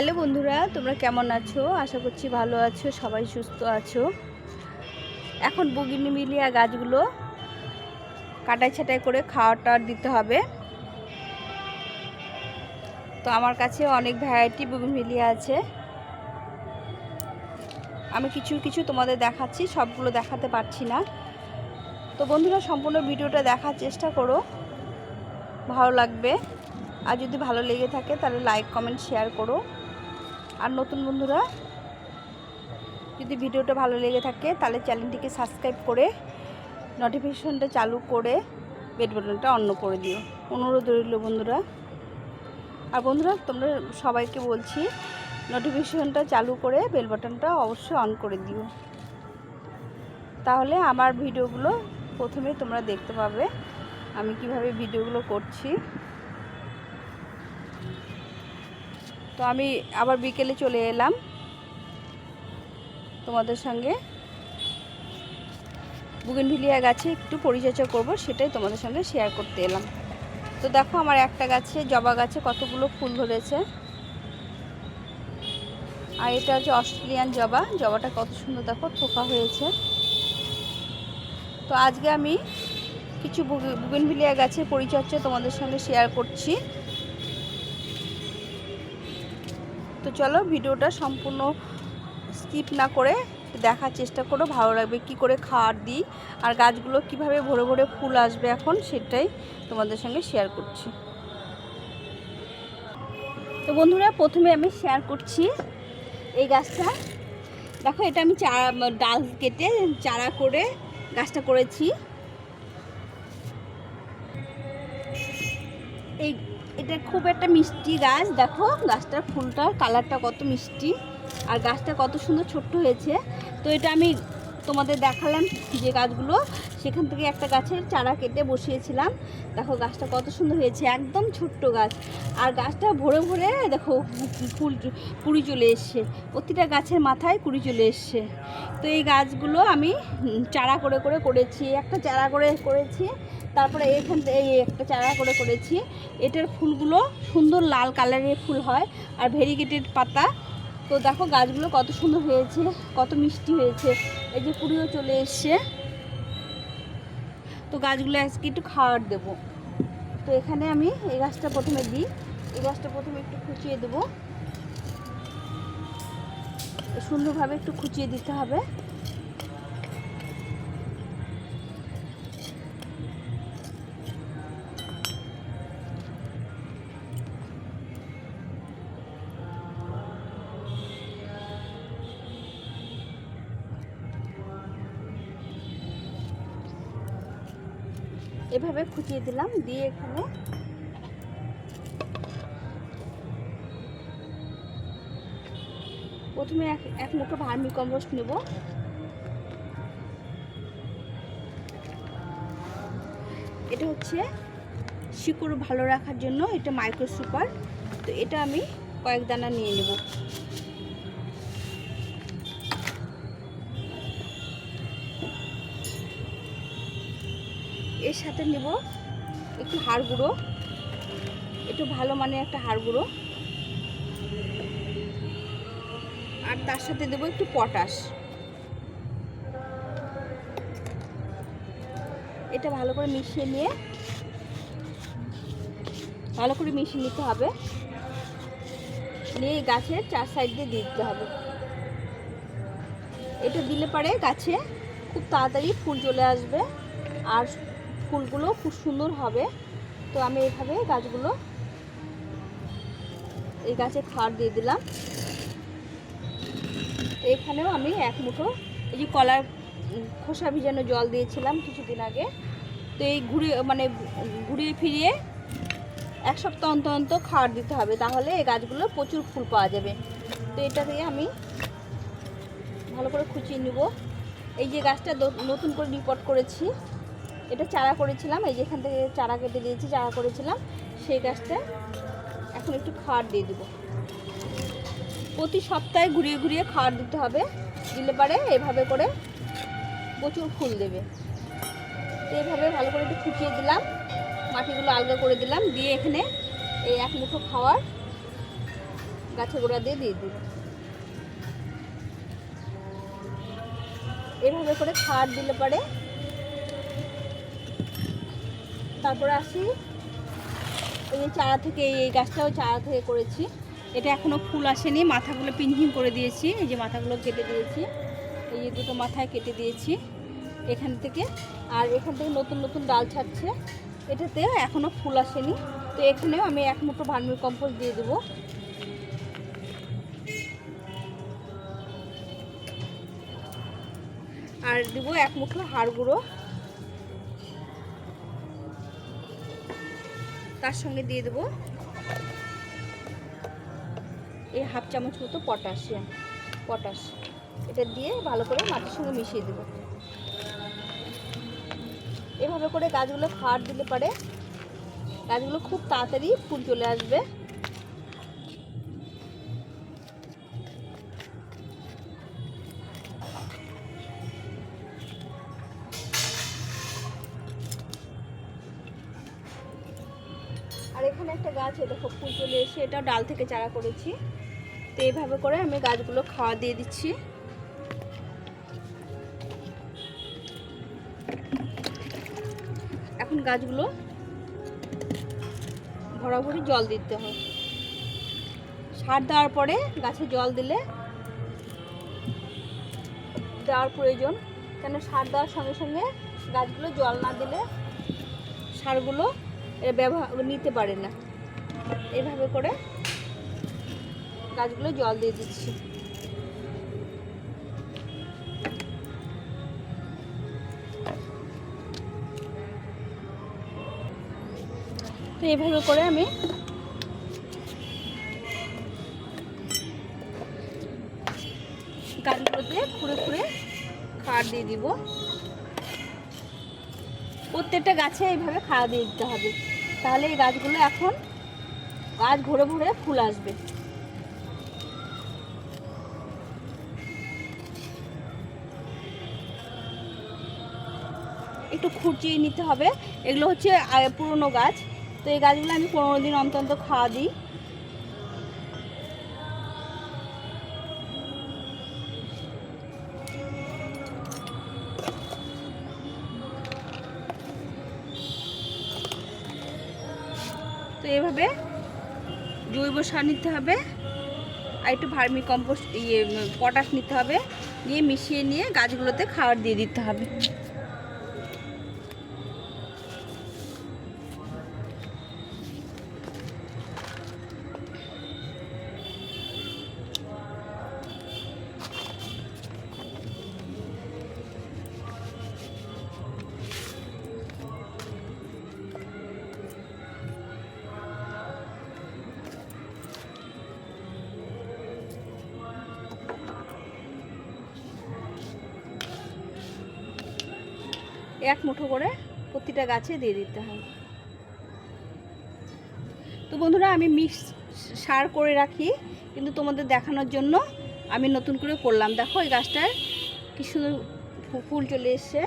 Hello বন্ধুরা, তোমরা কেমন আছো? আশা করছি ভালো আছো, সবাই সুস্থ আছো। এখন বগিনি মিলিয়া গাছগুলো কাটাই ছাটাই করে খাওয়াটা দিতে হবে। তো আমার কাছে অনেক ভ্যারাইটি মিলিয়া আছে। আমি কিছু কিছু তোমাদের দেখাচ্ছি, সবগুলো দেখাতে পারছি না। তো বন্ধুরা, সম্পূর্ণ ভিডিওটা দেখার চেষ্টা করো। ভালো লাগবে। আর যদি ভালো লেগে থাকে, তাহলে লাইক কমেন্ট শেয়ার করো। আর নতুন বন্ধুরা, যদি ভিডিওটা ভালো লেগে থাকে, তাহলে চ্যানেলটিকে সাবস্ক্রাইব করে নোটিফিকেশনটা চালু করে বেড বাটনটা অন করে দিও। অনুরোধ রইল বন্ধুরা। আর বন্ধুরা, তোমরা সবাইকে বলছি নোটিফিকেশনটা চালু করে বেল বাটনটা অবশ্যই অন করে দিও। তাহলে আমার ভিডিওগুলো প্রথমে তোমরা দেখতে পাবে, আমি কীভাবে ভিডিওগুলো করছি। তো আমি আবার বিকেলে চলে এলাম তোমাদের সঙ্গে। বুগেনভিলিয়া গাছে একটু পরিচর্যা করব, সেটাই তোমাদের সঙ্গে শেয়ার করতে এলাম। তো দেখো আমার একটা গাছে, জবা গাছে কতগুলো ফুল ধরেছে। আর এটা হচ্ছে অস্ট্রেলিয়ান জবা, জবাটা কত সুন্দর দেখো, থোকা হয়েছে। তো আজকে আমি কিছু বুগেনভিলিয়া গাছের পরিচর্যা তোমাদের সঙ্গে শেয়ার করছি। তো চলো ভিডিওটা সম্পূর্ণ স্কিপ না করে দেখার চেষ্টা করো, ভালো লাগবে কি করে খাওয়ার দিই। আর গাছগুলো কীভাবে ভরে ভরে ফুল আসবে এখন সেটাই তোমাদের সঙ্গে শেয়ার করছি। তো বন্ধুরা, প্রথমে আমি শেয়ার করছি এই গাছটা। দেখো, এটা আমি চারা ডাল কেটে চারা করে গাছটা করেছি। এটা খুব একটা মিষ্টি গাছ। দেখো, গাছটার ফুলটার কালারটা কত মিষ্টি। আর গাছটা কত সুন্দর ছোট্ট হয়েছে। তো এটা আমি তোমাদের দেখালাম যে গাছগুলো। সেখান থেকে একটা গাছের চারা কেটে বসিয়েছিলাম। দেখো গাছটা কত সুন্দর হয়েছে, একদম ছোট্ট গাছ। আর গাছটা ভরে ভরে দেখো ফুল কুড়ি চলে এসছে। প্রতিটা গাছের মাথায় কুড়ি চলে এসছে। তো এই গাছগুলো আমি চারা করে করে করেছি, একটা চারা করে করেছি, তারপরে এখান থেকে এই একটা চারা করে করেছি। এটার ফুলগুলো সুন্দর লাল কালারের ফুল হয়। আর ভেরিগেটেড পাতা তো দেখো গাছগুলো কত সুন্দর হয়েছে, কত মিষ্টি হয়েছে। এই যে কুড়িও চলে এসছে। তো গাছগুলো আজকে একটু খাওয়ার দেব। তো এখানে আমি এই গাছটা প্রথমে দিই। এই গাছটা প্রথমে একটু খুঁচিয়ে দেবো। সুন্দরভাবে একটু খুঁচিয়ে দিতে হবে। এভাবে খুঁচিয়ে দিলাম, দিয়ে এখানে প্রথমে এক এক মুঠো ভার্মি কম্পোস্ট নেব। এটা হচ্ছে শিকড় ভালো রাখার জন্য, এটা মাইক্রো সুপার তো এটা আমি কয়েক দানা নিয়ে নেব। এর সাথে নেব একটু হাড় গুঁড়ো, একটু ভালো মানে একটা হাড় গুঁড়ো। আর তার সাথে দেবো একটু পটাশ। এটা ভালো করে মিশিয়ে নিয়ে, ভালো করে মিশিয়ে নিতে হবে। নিয়ে গাছের চার সাইড দিয়ে দিতে হবে। এটা দিলে পরে গাছে খুব তাড়াতাড়ি ফুল চলে আসবে। আর ফুলগুলো খুব সুন্দর হবে। তো আমি এইভাবে গাছগুলো এই গাছে খাড় দিয়ে দিলাম। এখানেও আমি এক মুঠো এই যে কলার খোসা ভিজানো জল দিয়েছিলাম কিছুদিন আগে। তো এই ঘুরিয়ে মানে ঘুরিয়ে ফিরিয়ে এক সপ্তাহ অন্তর অন্ত খাওয়ার দিতে হবে, তাহলে এই গাছগুলো প্রচুর ফুল পাওয়া যাবে। তো এটা দিয়ে আমি ভালো করে খুঁচিয়ে নিব। এই যে গাছটা নতুন করে রিপোর্ট করেছি এটা চারা করেছিলাম, এই যেখান থেকে চারা কেটে দিয়েছি, চারা করেছিলাম। সেই গাছটা এখন একটু খাওয়ার দিয়ে দেবো। প্রতি সপ্তাহে ঘুরিয়ে ঘুরিয়ে খাওয়ার দিতে হবে। দিলে পারে এভাবে করে প্রচুর ফুল দেবে। তো এইভাবে ভালো করে একটু ফুটিয়ে দিলাম। মাটিগুলো আলগা করে দিলাম। দিয়ে এখানে এই এক মুঠো খাওয়ার গাছের গোড়া দিয়ে দিয়ে দিব এভাবে করে খাওয়ার দিলে পরে তারপরে আসি। এই যে চারা থেকে, এই গাছটাও চারা থেকে করেছি। এটা এখনও ফুল আসেনি, মাথাগুলো পিনঝিম করে দিয়েছি। এই যে মাথাগুলো কেটে দিয়েছি। এই যে দুটো মাথায় কেটে দিয়েছি এখান থেকে। আর এখান থেকে নতুন নতুন ডাল ছাড়ছে। এটাতে এখনও ফুল আসেনি। তো এখানেও আমি এক মুঠো ভার্মি কম্পোস্ট দিয়ে দেবো। আর দেবো এক মুঠো হাড় গুঁড়ো। তার সঙ্গে দিয়ে দেবো এই হাফ চামচ মতো পটাশিয়াম পটাশ। এটা দিয়ে ভালো করে মাটির সঙ্গে মিশিয়ে দেবো। এভাবে করে গাছগুলো খাওয়ার দিতে পারে। গাছগুলো খুব তাড়াতাড়ি ফুল চলে আসবে। আর এখানে একটা গাছ দেখো ফুল চলে এসে এটা ডাল থেকে চারা করেছি। তো এইভাবে করে আমি গাছগুলো খাওয়া দিয়ে দিচ্ছি। এখন গাছগুলো ভরাভরি জল দিতে হয়। সার দেওয়ার পরে গাছে জল দিলে দেওয়ার প্রয়োজন, কেন সার দেওয়ার সঙ্গে সঙ্গে গাছগুলো জল না দিলে সারগুলো ব্যবহার, নিতে পারে না। এভাবে করে গাছগুলো জল দিয়ে দিচ্ছি। তো এইভাবে করে আমি গাছগুলোতে খুঁড়ে খুঁড়ে খাবার দিয়ে দিব। প্রত্যেকটা গাছে এইভাবে খাওয়া দিয়ে দিতে হবে। তাহলে এই গাছগুলো এখন গাছ ঘুরে ঘুরে ফুল আসবে। একটু খুঁচিয়ে নিতে হবে। এগুলো হচ্ছে পুরনো গাছ। তো এই গাছগুলো আমি পনেরো দিন অন্তর খাওয়া দিই। এভাবে জৈব সার নিতে হবে আর একটু ভার্মি কম্পোস্ট ইয়ে পটাশ নিতে হবে। দিয়ে মিশিয়ে নিয়ে গাছগুলোতে খাবার দিয়ে দিতে হবে। এক মুঠো করে প্রতিটা গাছে দিয়ে দিতে হয়। তো বন্ধুরা, আমি মিক্স সার করে রাখি, কিন্তু তোমাদের দেখানোর জন্য আমি নতুন করে করলাম। দেখো, এই গাছটায় কি সুন্দর ফুল চলে এসছে।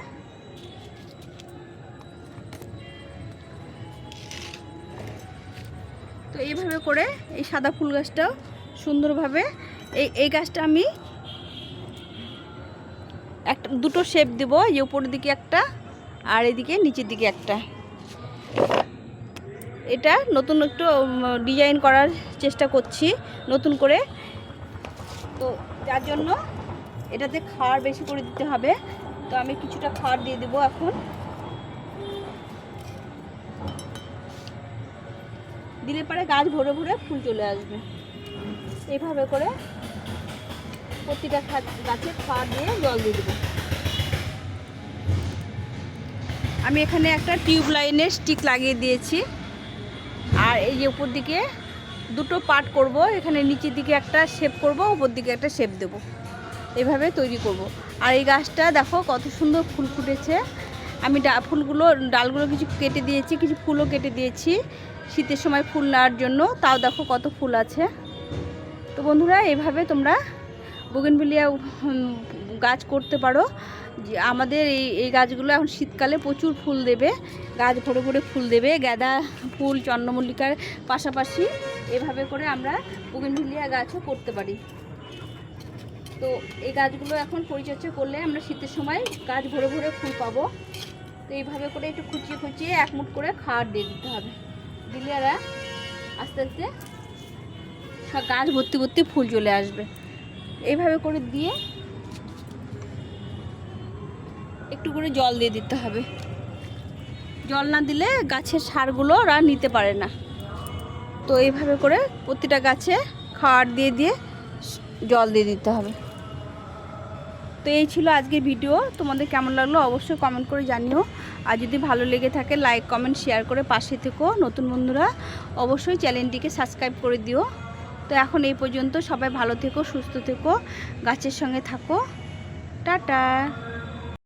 তো এইভাবে করে এই সাদা ফুল গাছটাও সুন্দরভাবে এই এই গাছটা আমি একটা, দুটো শেপ দেবো। এই উপরের দিকে একটা আর এদিকে নিচের দিকে একটা। এটা নতুন একটু ডিজাইন করার চেষ্টা করছি, নতুন করে। তো যার জন্য এটাতে খাওয়ার বেশি করে দিতে হবে। তো আমি কিছুটা খাওয়ার দিয়ে দেবো এখন। দিলে পরে গাছ ভরে ভরে ফুল চলে আসবে। এইভাবে করে প্রতিটা গাছে খাওয়ার দিয়ে জল দিয়ে দেবো। আমি এখানে একটা টিউব লাইনের স্টিক লাগিয়ে দিয়েছি। আর এই যে উপর দিকে দুটো পার্ট করব, এখানে নিচের দিকে একটা শেপ করব, উপর দিকে একটা শেপ দেব। এভাবে তৈরি করব। আর এই গাছটা দেখো কত সুন্দর ফুল ফুটেছে। আমি ডা, ফুলগুলো, ডালগুলো কিছু কেটে দিয়েছি, কিছু ফুলও কেটে দিয়েছি শীতের সময় ফুল নেওয়ার জন্য। তাও দেখো কত ফুল আছে। তো বন্ধুরা, এভাবে তোমরা বুগেনভিলিয়া গাছ করতে পারো। আমাদের এই এই গাছগুলো এখন শীতকালে প্রচুর ফুল দেবে, গাছ ভরে ভরে ফুল দেবে, গাঁদা ফুল, চন্দ্রমল্লিকার পাশাপাশি এভাবে করে আমরা বুগেনভিলিয়া গাছও করতে পারি। তো এই গাছগুলো এখন পরিচর্যা করলে আমরা শীতের সময় গাছ ভরে ভরে ফুল পাবো। তো এইভাবে করে একটু খুঁচিয়ে খুঁচিয়ে এক মুঠ করে খাওয়ার দিয়ে দিতে হবে। দিলে আস্তে আস্তে গাছ ভর্তি ভর্তি ফুল চলে আসবে। এইভাবে করে দিয়ে একটু করে জল দিয়ে দিতে হবে। জল না দিলে গাছের সারগুলো ওরা নিতে পারে না। তো এইভাবে করে প্রতিটা গাছে খাওয়ার দিয়ে দিয়ে জল দিয়ে দিতে হবে। তো এই ছিল আজকের ভিডিও। তোমাদের কেমন লাগল অবশ্যই কমেন্ট করে জানিও। আর যদি ভালো লেগে থাকে লাইক কমেন্ট শেয়ার করে পাশে থেকো। নতুন বন্ধুরা, অবশ্যই চ্যানেলটিকে সাবস্ক্রাইব করে দিও। তো এখন এই পর্যন্ত সবাই ভালো থেকো, সুস্থ থেকো, গাছের সঙ্গে থাকো। টাটা!